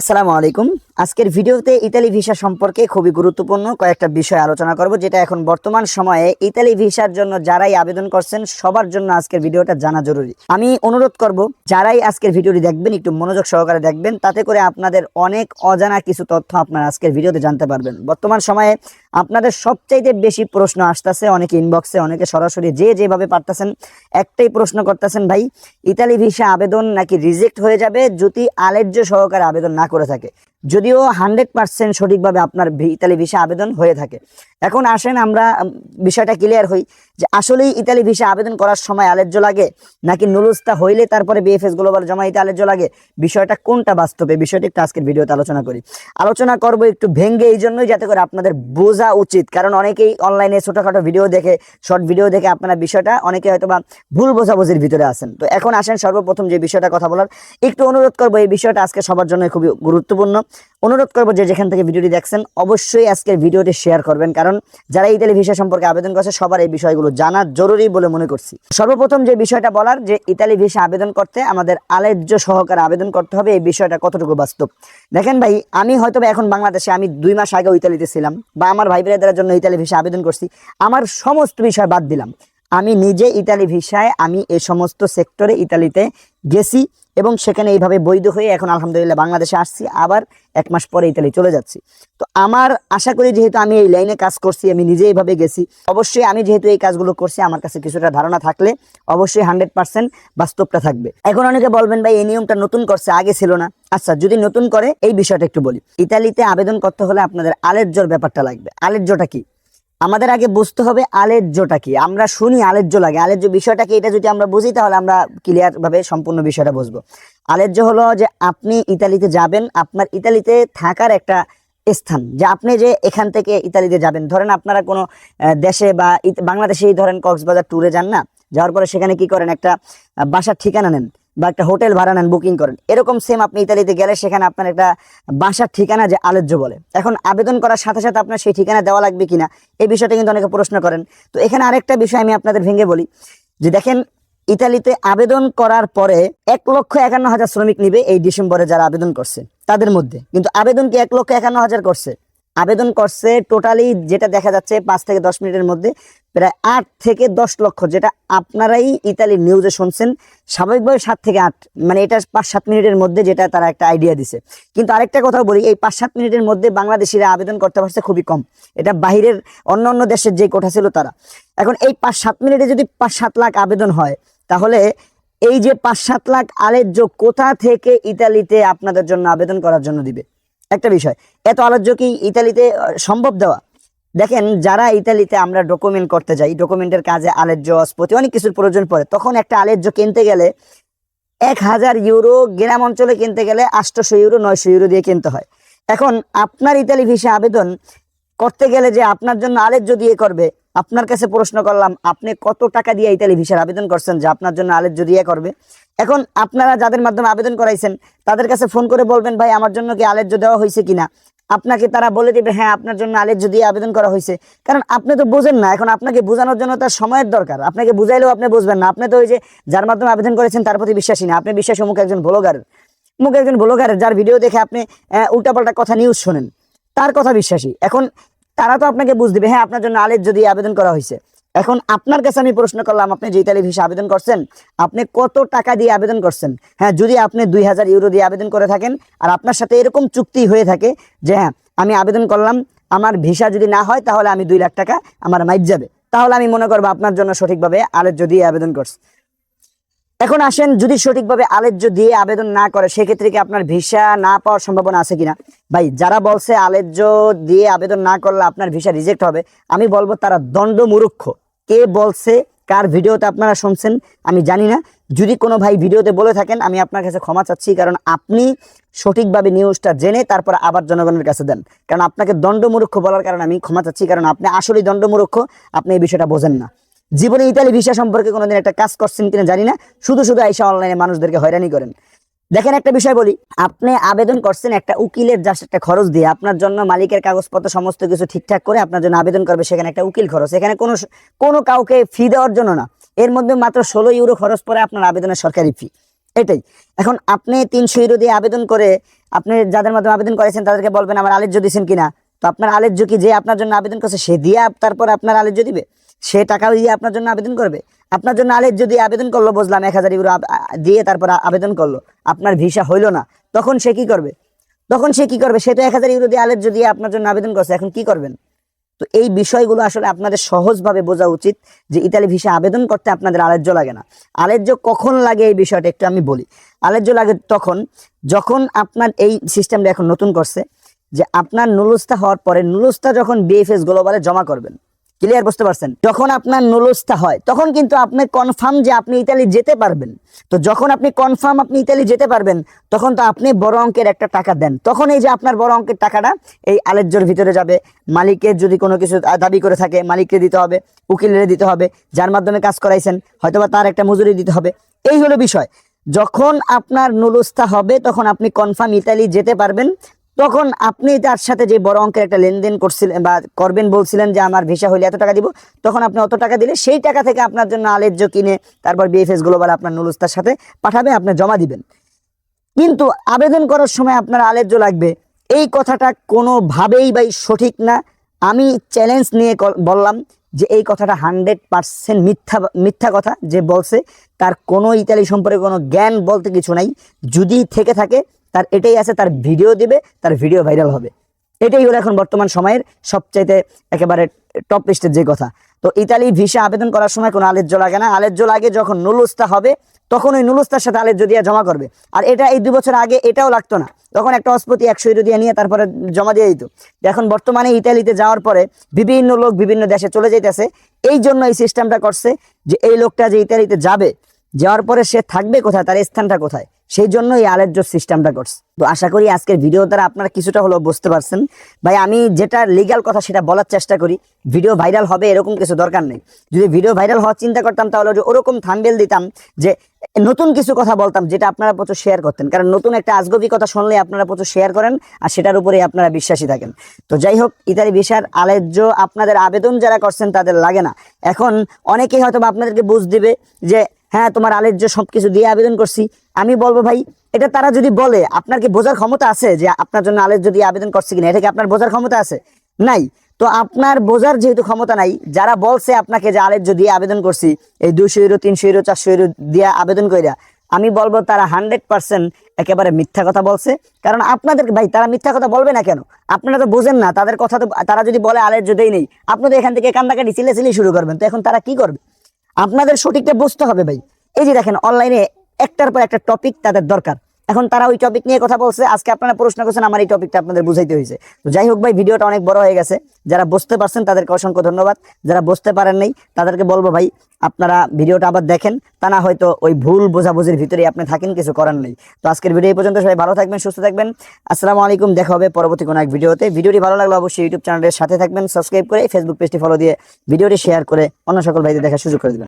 আসসালামু আলাইকুম। আজকের ভিডিওতে ইতালি ভিসা সম্পর্কে খুবই গুরুত্বপূর্ণ কয়েকটা বিষয় আলোচনা করব, যেটা এখন বর্তমান সময়ে ইতালি ভিসার জন্য যারাই আবেদন করছেন, সবার জন্য আজকের ভিডিওটা জানা জরুরি। আমি অনুরোধ করব, যারাই আজকের ভিডিওটি দেখবেন, একটু মনোযোগ সহকারে দেখবেন, তাতে করে আপনাদের অনেক অজানা কিছু তথ্য আপনারা আজকের ভিডিওতে জানতে পারবেন। বর্তমান সময়ে আপনাদের সবচাইতে বেশি প্রশ্ন আসতেছে অনেকে ইনবক্সে অনেকে সরাসরি যে যেভাবে পারতেছেন, একটাই প্রশ্ন করতেছেন, ভাই, ইতালি ভিসা আবেদন নাকি রিজেক্ট হয়ে যাবে যদি আলের্য সহকারে আবেদন না করে থাকে? যদিও হান্ড্রেড পার্সেন্ট সঠিকভাবে আপনার ইতালি ভিসা আবেদন হয়ে থাকে। এখন আসেন আমরা বিষয়টা ক্লিয়ার হই যে আসলেই ইতালি ভিসা আবেদন করার সময় আলের্য লাগে নাকি নুলুস্তা হইলে তারপরে বিএফএস গ্লোবাল জমা দিতে আলের্য লাগে? বিষয়টা কোনটা বাস্তবে? বিষয়টি একটু আজকের ভিডিওতে আলোচনা করি। আলোচনা করব একটু ভেঙ্গে, এই জন্যই যাতে করে আপনাদের বোঝা উচিত। কারণ অনেকেই অনলাইনে ছোটখাটো ভিডিও দেখে শর্ট ভিডিও দেখে আপনারা বিষয়টা, অনেকে হয়তো বা ভুল বোঝাবুঝির ভিতরে আসেন তো এখন আসেন সর্বপ্রথম যে বিষয়টা কথা বলার, একটু অনুরোধ করব এই বিষয়টা আজকে সবার জন্য খুবই গুরুত্বপূর্ণ। অনুরোধ করব যে যেখান থেকে ভিডিওটি দেখছেন, অবশ্যই আজকের ভিডিওটি শেয়ার করবেন। কারণ যারা ইতালি ভিসা সম্পর্কে আবেদন করছে, সবার এই বিষয়গুলো জানা জরুরি বলে মনে করছি। সর্বপ্রথম যে বিষয়টা বলার, যে ইতালি ভিসা আবেদন করতে আমাদের আলেজ্য সহকারে আবেদন করতে হবে, এই বিষয়টা কতটুকু বাস্তব? দেখেন ভাই, আমি হয়তো এখন বাংলাদেশে, আমি দুই মাস আগেও ইতালিতে ছিলাম, বা আমার ভাই বোনেদের জন্য ইতালি ভিসা আবেদন করছি। আমার সমস্ত বিষয় বাদ দিলাম। আমি নিজে ইতালি ভিসায়, আমি এই সমস্ত সেক্টরে ইতালিতে গেছি। এবং সেখানে এইভাবে বৈধ হয়ে এখন আলহামদুলিল্লাহ বাংলাদেশে আসছি, আবার এক মাস পরে ইতালি চলে যাচ্ছি। তো আমার আশা করি যেহেতু আমি এই লাইনে কাজ করছি, আমি নিজে এইভাবে গেছি, অবশ্যই আমি যেহেতু এই কাজগুলো করছি, আমার কাছে কিছুটা ধারণা থাকলে অবশ্যই হান্ড্রেড পার্সেন্ট বাস্তবটা থাকবে। এখন অনেকে বলবেন, ভাই, এই নিয়মটা নতুন করছে, আগে ছিল না। আচ্ছা যদি নতুন করে, এই বিষয়টা একটু বলি। ইতালিতে আবেদন করতে হলে আপনাদের আলের্যর ব্যাপারটা লাগবে। আলের্যটা কি? আমাদের আগে বুঝতে হবে আলের্যটা কি। আমরা শুনি আলের্য লাগে। আলের্য বিষয়টা কি? এটা যদি আমরা বুঝি, তাহলে আমরা ক্লিয়ার ভাবে সম্পূর্ণ বিষয়টা বুঝব। আলের্য হলো যে আপনি ইতালিতে যাবেন, আপনার ইতালিতে থাকার একটা স্থান। যে আপনি যে এখান থেকে ইতালিতে যাবেন, ধরেন আপনারা কোনো দেশে বা বাংলাদেশেই ধরেন কক্সবাজার ট্যুরে যান না, যাওয়ার পরে সেখানে কি করেন? একটা বাসার ঠিকানা নেন। বা একটা হোটেল ভাড়া নেন বুকিং করেন। এরকম সেম আপনি ইতালিতে গেলে সেখানে আপনার একটা বাসার ঠিকানা যে আলোচ্য বলে। এখন আবেদন করার সাথে সাথে আপনার সেই ঠিকানা দেওয়া লাগবে কিনা, এই বিষয়টা কিন্তু অনেকে প্রশ্ন করেন। তো এখানে আরেকটা বিষয় আমি আপনাদের ভেঙে বলি, যে দেখেন ইতালিতে আবেদন করার পরে এক লক্ষ একান্ন হাজার শ্রমিক নিবে এই ডিসেম্বরে যারা আবেদন করছে, তাদের মধ্যে। কিন্তু আবেদন কি এক লক্ষ একান্ন হাজার করছে? আবেদন করছে টোটালি যেটা দেখা যাচ্ছে পাঁচ থেকে দশ মিনিটের মধ্যে, প্রায় আট থেকে দশ লক্ষ, যেটা আপনারাই ইতালির নিউজে শুনছেন, স্বাভাবিকভাবে সাত থেকে আট মানে এটা পাঁচ সাত মিনিটের মধ্যে যেটা তারা একটা আইডিয়া দিছে। কিন্তু আরেকটা কথা বলি, এই পাঁচ সাত মিনিটের মধ্যে বাংলাদেশিরা আবেদন করতে পারছে খুবই কম। এটা বাহিরের অন্য অন্য দেশের যে কোঠা ছিল তারা। এখন এই পাঁচ সাত মিনিটে যদি পাঁচ সাত লাখ আবেদন হয়, তাহলে এই যে পাঁচ সাত লাখ আলের্য কোথা থেকে ইতালিতে আপনাদের জন্য আবেদন করার জন্য দিবে? একটা বিষয়, এত আলোচ্য কি ইতালিতে সম্ভব দেওয়া? দেখেন, যারা ইতালিতে আমরা ডকুমেন্ট করতে যাই ডকুমেন্টের কাজে আলের্য অস্পতি অনেক কিছুর প্রয়োজন পড়ে, তখন একটা আলের্য কিনতে গেলে এক হাজার ইউরো গ্রাম অঞ্চলে কিনতে গেলে আটশোশো ইউরো নয়শো ইউরো দিয়ে কিনতে হয়। এখন, আপনার ইতালি ভিসা আবেদন করতে গেলে যে আপনার জন্য আলেক যদি এ করবে, আপনার কাছে প্রশ্ন করলাম, আপনি কত টাকা দিয়ে ইতালি ভিসার আবেদন করছেন যে আপনার জন্য আলের্য দিয়ে করবে? এখন আপনারা যাদের মাধ্যমে আবেদন করাইছেন, তাদের কাছে ফোন করে বলবেন, ভাই, আমার জন্য কি আলের্য দেওয়া হয়েছে কিনা? আপনাকে তারা বলে দিবে হ্যাঁ আপনার জন্য আলের্য দিয়ে আবেদন করা হয়েছে। কারণ আপনি তো বোঝেন না, এখন আপনাকে বোঝানোর জন্য তার সময়ের দরকার। আপনাকে বুঝাইলেও আপনি বুঝবেন না। আপনি তো ওই যে যার মাধ্যমে আবেদন করেছেন, তার প্রতি বিশ্বাসী না। আপনি বিশ্বাসী মুখ একজন ব্লগার মুখ একজন ব্লগারের যার ভিডিও দেখে আপনি উল্টাপাল্টা কথা নিউজ শোনেন। তার কথা বিশ্বাসী। এখন তারা তো আপনাকে বুঝ দিবে হ্যাঁ আপনার জন্য আলের যদি আবেদন করা হয়েছে। এখন আপনার কাছে আমি প্রশ্ন করলাম, আপনি যে ইতালি ভিসা আবেদন করছেন, আপনি কত টাকা দিয়ে আবেদন করছেন? হ্যাঁ যদি আপনি দুই হাজার ইউরো দিয়ে আবেদন করে থাকেন, আর আপনার সাথে এরকম চুক্তি হয়ে থাকে যে হ্যাঁ আমি আবেদন করলাম, আমার ভিসা যদি না হয়, তাহলে আমি দুই লাখ টাকা আমার মাইট যাবে। তাহলে আমি মনে করব আপনার জন্য সঠিকভাবে আলের যদি আবেদন করছে। এখন আসেন, যদি সঠিকভাবে আলেজ্য দিয়ে আবেদন না করে, সেক্ষেত্রে কি আপনার ভিসা না পাওয়ার সম্ভাবনা আছে কিনা? ভাই, যারা বলছে আলেজ্য দিয়ে আবেদন না করলে আপনার ভিসা রিজেক্ট হবে, আমি বলব তারা দণ্ড মুরুক্ষ কে বলছে, কার ভিডিওতে আপনারা শুনছেন, আমি জানি না। যদি কোনো ভাই ভিডিওতে বলে থাকেন, আমি আপনার কাছে ক্ষমা চাচ্ছি, কারণ আপনি সঠিকভাবে নিউজটা জেনে তারপর আবার জনগণের কাছে দেন। কারণ আপনাকে দণ্ডমূর্খ বলার কারণে আমি ক্ষমা চাচ্ছি, কারণ আপনি আসলেই দণ্ডমূর্খ আপনি এই বিষয়টা বোঝেন না। জীবনে ইতালি ভিসা সম্পর্কে কোনোদিন একটা কাজ করছেন কিনা জানি না। শুধু শুধু আইসা অনলাইনে মানুষদেরকে হয়রানি করেন। দেখেন একটা বিষয় বলি, আপনি আবেদন করছেন একটা উকিলের জাস্ট একটা খরচ দিয়ে। আপনার জন্য মালিকের কাগজপত্র সমস্ত কিছু ঠিকঠাক করে আপনার জন্য আবেদন করবে সেখানে একটা উকিল খরচ। এখানে কোনো কোনো কাউকে ফি দেওয়ার জন্য না। এর মধ্যে মাত্র ষোলো ইউরো খরচ পরে আপনার আবেদনের সরকারি ফি এটাই। এখন আপনি তিনশো ইউরো দিয়ে আবেদন করে আপনি যাদের মাধ্যমে আবেদন করেছেন তাদেরকে বলবেন, আমার আলেজ্য দিয়েছেন কিনা? তো আপনার আলেজ্য কি যে আপনার জন্য আবেদন করছে, সে দিয়ে তারপর আপনার আলেজ্য দিবে? সে টাকা দিয়ে আপনার জন্য আবেদন করবে। আপনার জন্য আলেজ্য যদি আবেদন করল, বুঝলাম, এক হাজার ইউরো দিয়ে তারপর আবেদন করল, আপনার ভিসা হইল না, তখন সে কি করবে? তখন সে কি করবে? সে তো এক হাজার ইউরো দিয়ে আলেজ্য দিয়ে আপনার জন্য আবেদন করছে, এখন কি করবেন? তো এই বিষয়গুলো আসলে আপনাদের সহজভাবে বোঝা উচিত যে ইতালি ভিসা আবেদন করতে আপনাদের আলেজ্য লাগে না। আলেজ্য কখন লাগে এই বিষয়টা একটু আমি বলি। আলেজ্য লাগে তখন যখন আপনার এই সিস্টেমটা এখন নতুন করছে, যে আপনার নুলুস্তা হওয়ার পরে নুলুস্তা যখন বিএফএস গ্লোবালে জমা করবেন ক্লিয়ার বুঝতে পারছেন? যখন আপনার নুলুস্তা হয়, তখন কিন্তু আপনি কনফার্ম যে আপনি ইতালি যেতে পারবেন। তো যখন আপনি কনফার্ম আপনি ইতালি যেতে পারবেন, তখন তো আপনি বড় অঙ্কের একটা টাকা দেন। তখন এই যে আপনার বড় অঙ্কের টাকাটা, এই আলেজ্যর ভিতরে যাবে। মালিকের যদি কোনো কিছু দাবি করে থাকে, মালিককে দিতে হবে, উকিলের দিতে হবে, যার মাধ্যমে কাজ করাইছেন, হয়তোবা তার একটা মজুরি দিতে হবে। এই হলো বিষয়। যখন আপনার নুলুস্তা হবে, তখন আপনি কনফার্ম ইতালি যেতে পারবেন। তখন আপনি তার সাথে যে বড় অঙ্কের একটা লেনদেন করছিলেন বা করবেন বলছিলেন যে আমার ভিসা হলে এত টাকা দিব, তখন আপনি অত টাকা দিলে সেই টাকা থেকে আপনার জন্য আলেজ্য কিনে তারপর বিএফএস গ্লোবাল আপনার নুলুস্তার সাথে পাঠাবে, আপনি জমা দিবেন। কিন্তু আবেদন করার সময় আপনার আলেজ্য লাগবে। এই কথাটা কোনোভাবেই ভাই সঠিক না। আমি চ্যালেঞ্জ নিয়ে বললাম যে এই কথাটা হান্ড্রেড পার্সেন্ট মিথ্যা মিথ্যা কথা যে বলছে। তার কোনো ইতালি সম্পর্কে কোনো জ্ঞান বলতে কিছু নাই। যদি থেকে থাকে তার এটাই আছে, তার ভিডিও দিবে, তার ভিডিও ভাইরাল হবে। এটাই হলো এখন বর্তমান সময়ের সবচাইতে একেবারে টপ লিস্টের যে কথা। তো ইতালি ভিসা আবেদন করার সময় কোনো আলেজ্য লাগে না। আলেজ্য লাগে যখন নুলুস্তা হবে, তখন ওই নুলুস্তার সাথে আলেজ্য দিয়ে জমা করবে। আর এটা এই দু বছর আগে এটাও লাগতো না। তখন একটা অস্পতি একশো ইউরো দিয়ে নিয়ে তারপরে জমা দিয়ে দিত। এখন বর্তমানে ইতালিতে যাওয়ার পরে বিভিন্ন লোক বিভিন্ন দেশে চলে যাইতেছে। এই জন্য এই সিস্টেমটা করছে যে এই লোকটা যে ইতালিতে যাবে যাওয়ার পরে সে থাকবে কোথায়? তার স্থানটা কোথায়? সেই জন্য এই আলেজ্য সিস্টেমটা করছে। তো আশা করি আজকের ভিডিও দ্বারা আপনারা কিছুটা হলেও বুঝতে পারছেন। ভাই, আমি যেটা লিগ্যাল কথা সেটা বলার চেষ্টা করি। ভিডিও ভাইরাল হবে এরকম কিছু দরকার নেই। যদি ভিডিও ভাইরাল হওয়ার চিন্তা করতাম, তাহলে ওরকম থাম্বেল দিতাম যে নতুন কিছু কথা বলতাম, যেটা আপনারা প্রচুর শেয়ার করতেন। কারণ নতুন একটা আজগবি কথা শুনলে আপনারা প্রচুর শেয়ার করেন, আর সেটার উপরেই আপনারা বিশ্বাসী থাকেন। তো যাই হোক, ইতালি ভিসার আলেজ্য আপনাদের আবেদন যারা করছেন, তাদের লাগে না। এখন অনেকেই হয়তো আপনাদেরকে বুঝ দিবে যে হ্যাঁ তোমার আলেজ্য সবকিছু দিয়ে আবেদন করছি, আমি বলব ভাই, এটা তারা যদি বলে, আপনার কি বোঝার ক্ষমতা আছে যে আপনার জন্য আলেজ্য দিয়ে আবেদন করছে কিনা? এটা কি আপনার বোঝার ক্ষমতা আছে? নাই। তো আপনার বোঝার যেহেতু ক্ষমতা নাই, যারা বলছে আপনাকে যে আলেজ্য দিয়ে আবেদন করছি, এই দুশো ইউরো, তিনশো ইউরো, চারশো ইউরো দিয়ে আবেদন কইরা, আমি বলব তারা হান্ড্রেড পার্সেন্ট একেবারে মিথ্যা কথা বলছে। কারণ আপনাদের ভাই, তারা মিথ্যা কথা বলবে না কেন? আপনারা তো বোঝেন না, তাদের কথা তো, তারা যদি বলে আলেজ্য দেই নেই আপনাদের এখান থেকে কান্দাকাটি চিলে চিলে শুরু করবেন। তো এখন তারা কি করবে? আপনাদের সঠিকটা বুঝতে হবে ভাই। এই যে দেখেন অনলাইনে একটার পর একটা টপিক তাদের দরকার। এখন তারা ওই টপিক নিয়ে কথা বলছে, আজকে আপনারা প্রশ্ন করছেন, আমার এই টপিকটা আপনাদের বুঝাইতে হয়েছে। তো যাই হোক ভাই ভিডিওটা অনেক বড় হয়ে গেছে। যারা বুঝতে পারছেন, তাদেরকে অসংখ্য ধন্যবাদ। যারা বুঝতে পারেন নাই, তাদেরকে বলব ভাই, আপনারা ভিডিওটা আবার দেখেন। তা না হয়তো ওই ভুল বোঝাবুঝির ভিতরে আপনি থাকেন, কিছু করার নেই। তো আজকের ভিডিও এই পর্যন্ত, সবাই ভালো থাকবেন, সুস্থ থাকবেন। আসসালামু আলাইকুম, দেখা হবে পরবর্তী কোনো এক ভিডিওতে ভিডিওটি ভালো লাগলে অবশ্যই ইউটিউব চ্যানেলের সাথে থাকবেন সাবস্ক্রাইব করে ফেসবুক পেজটি ফলো দিয়ে ভিডিওটি শেয়ার করে অন্য সকল ভাইদের দেখার সুযোগ করে দেবেন।